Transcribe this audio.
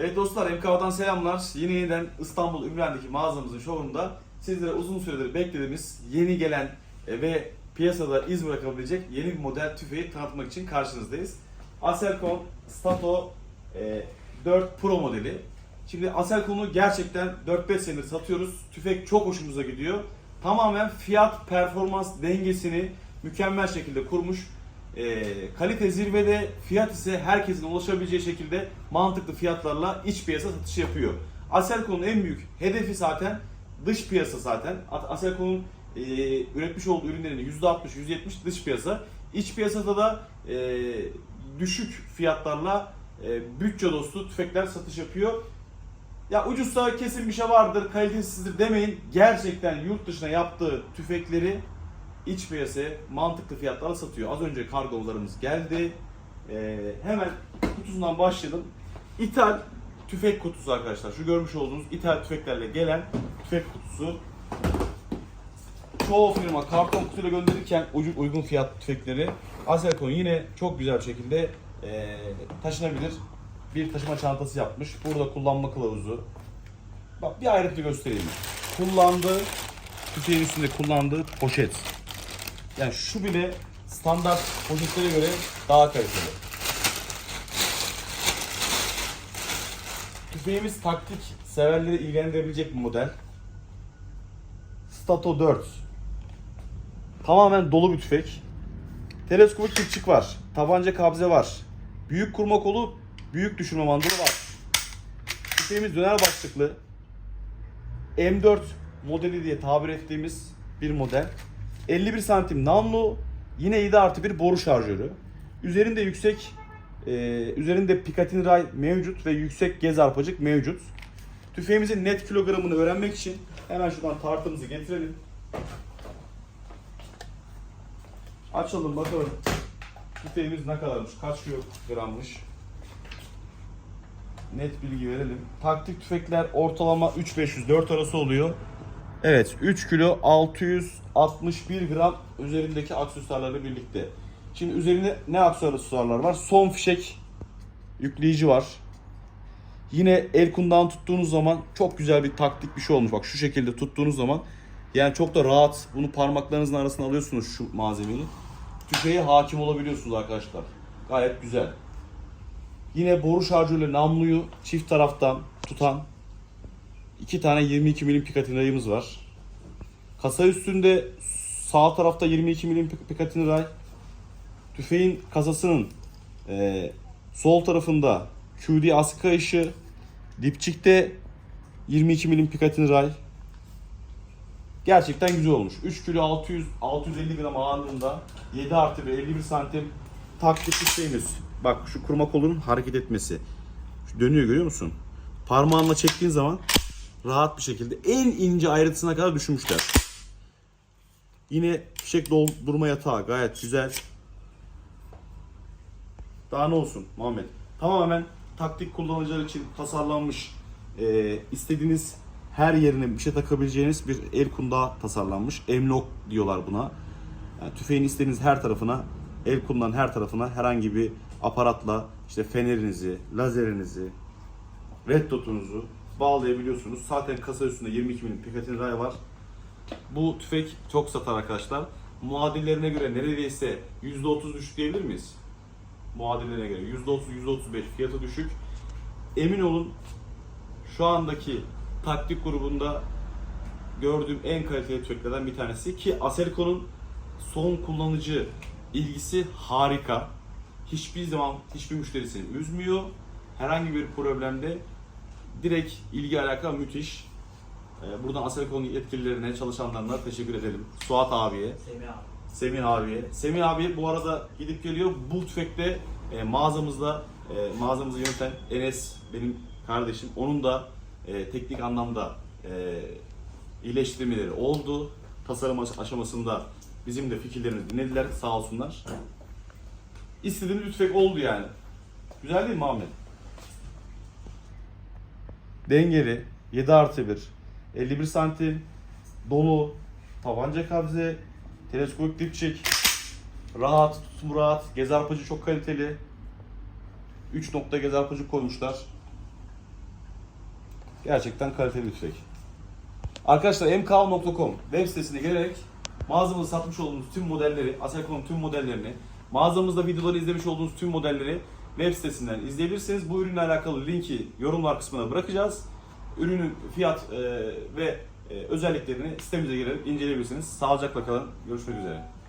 Evet dostlar MK'dan selamlar. Yeni yeniden İstanbul Ümraniye'deki mağazamızın showroom'da sizlere uzun süredir beklediğimiz yeni gelen e, ve piyasada iz bırakabilecek yeni bir model tüfeği tanıtmak için karşınızdayız. Aselcon Stato e, 4 Pro modeli. Şimdi Aselcon'u gerçekten 4-5 senedir satıyoruz. Tüfek çok hoşumuza gidiyor. Tamamen fiyat performans dengesini mükemmel şekilde kurmuş. E, kalite zirvede, fiyat ise herkesin ulaşabileceği şekilde mantıklı fiyatlarla iç piyasa satışı yapıyor. Aselcon'un en büyük hedefi zaten dış piyasa zaten. Aselcon'un e, üretmiş olduğu ürünlerin %60-%70 dış piyasa. İç piyasada da e, düşük fiyatlarla e, bütçe dostu tüfekler satış yapıyor. Ya ucuzsa kesin bir şey vardır, kalitesizdir demeyin. Gerçekten yurt dışına yaptığı tüfekleri iç piyasaya mantıklı fiyatlarla satıyor. Az önce kargolarımız geldi. Ee, hemen kutusundan başlayalım. İthal tüfek kutusu arkadaşlar. Şu görmüş olduğunuz ithal tüfeklerle gelen tüfek kutusu. Çoğu firma karton kutuyla gönderirken ucu- uygun fiyat tüfekleri Aselcon yine çok güzel şekilde ee, taşınabilir bir taşıma çantası yapmış. Burada kullanma kılavuzu. Bak bir ayrıntı göstereyim. Kullandığı tüfeğin üstünde kullandığı poşet. Yani şu bile standart poşetlere göre daha kaliteli. Tüfeğimiz taktik severleri ilgilendirebilecek bir model. Stato 4. Tamamen dolu bir tüfek. Teleskopik dipçik var. Tabanca kabze var. Büyük kurma kolu, büyük düşürme mandalı var. Tüfeğimiz döner başlıklı. M4 modeli diye tabir ettiğimiz bir model. 51 santim namlu, yine 7 artı bir boru şarjörü. Üzerinde yüksek, e, üzerinde Picatinny ray mevcut ve yüksek gez arpacık mevcut. Tüfeğimizin net kilogramını öğrenmek için hemen şuradan tartımızı getirelim. Açalım bakalım. Tüfeğimiz ne kadarmış, kaç kilogrammış. Net bilgi verelim. Taktik tüfekler ortalama 3-500-4 arası oluyor. Evet 3 kilo 661 gram üzerindeki aksesuarlarla birlikte. Şimdi üzerinde ne aksesuarlar var? Son fişek yükleyici var. Yine el kundağını tuttuğunuz zaman çok güzel bir taktik bir şey olmuş. Bak şu şekilde tuttuğunuz zaman yani çok da rahat bunu parmaklarınızın arasına alıyorsunuz şu malzemeyi. Tüfeğe hakim olabiliyorsunuz arkadaşlar. Gayet güzel. Yine boru şarjörle namluyu çift taraftan tutan iki tane 22 milim Picatinny rayımız var. Kasa üstünde sağ tarafta 22 milim Pic- Picatinny ray. Tüfeğin kasasının eee, sol tarafında QD askı kayışı, dipçikte 22 milim Picatinny ray. Gerçekten güzel olmuş. 3 kilo 600 650 gram ağırlığında 7 artı bir 51 santim taktik şeyimiz. Bak şu kurma kolunun hareket etmesi. Şu dönüyor görüyor musun? Parmağınla çektiğin zaman rahat bir şekilde en ince ayrıntısına kadar düşünmüşler. Yine fişek doldurma yatağı gayet güzel. Daha ne olsun Muhammed? Tamamen taktik kullanıcılar için tasarlanmış. Ee, istediğiniz her yerine bir şey takabileceğiniz bir el kundağı tasarlanmış. M-Lock diyorlar buna. Yani tüfeğin istediğiniz her tarafına, el kundağın her tarafına herhangi bir aparatla işte fenerinizi, lazerinizi, red dot'unuzu bağlayabiliyorsunuz. Zaten kasa üstünde 22 milim Picatinny ray var. Bu tüfek çok satar arkadaşlar. Muadillerine göre neredeyse %30 düşük diyebilir miyiz? Muadillerine göre %30, %35 fiyatı düşük. Emin olun şu andaki taktik grubunda gördüğüm en kaliteli tüfeklerden bir tanesi ki Aselcon'un son kullanıcı ilgisi harika. Hiçbir zaman hiçbir müşterisini üzmüyor. Herhangi bir problemde direkt ilgi alaka müthiş. Ee, Buradan Aselcon yetkililerine, çalışanlarına teşekkür edelim. Suat abiye, Semih abi. Semih abiye. Semih abi bu arada gidip geliyor. Bu tüfekte e, mağazamızda e, mağazamızı yöneten Enes benim kardeşim. Onun da e, teknik anlamda e, iyileştirmeleri oldu. Tasarım aş- aşamasında bizim de fikirlerimizi dinlediler sağ olsunlar. İstediğimiz bir tüfek oldu yani. Güzel değil mi Ahmet? Dengeli, 7 artı 1, 51 santim, dolu, tabanca kabze, teleskopik dipçik, rahat, tutum rahat, gez arpacı çok kaliteli. 3 nokta gez arpacı koymuşlar. Gerçekten kaliteli tüfek. Arkadaşlar mk.com web sitesine gelerek mağazamızda satmış olduğumuz tüm modelleri, Aselcon'un tüm modellerini, mağazamızda videoları izlemiş olduğunuz tüm modelleri web sitesinden izleyebilirsiniz. Bu ürünle alakalı linki yorumlar kısmına bırakacağız. Ürünün fiyat e, ve e, özelliklerini sitemize girerek inceleyebilirsiniz. Sağlıcakla kalın. Görüşmek üzere.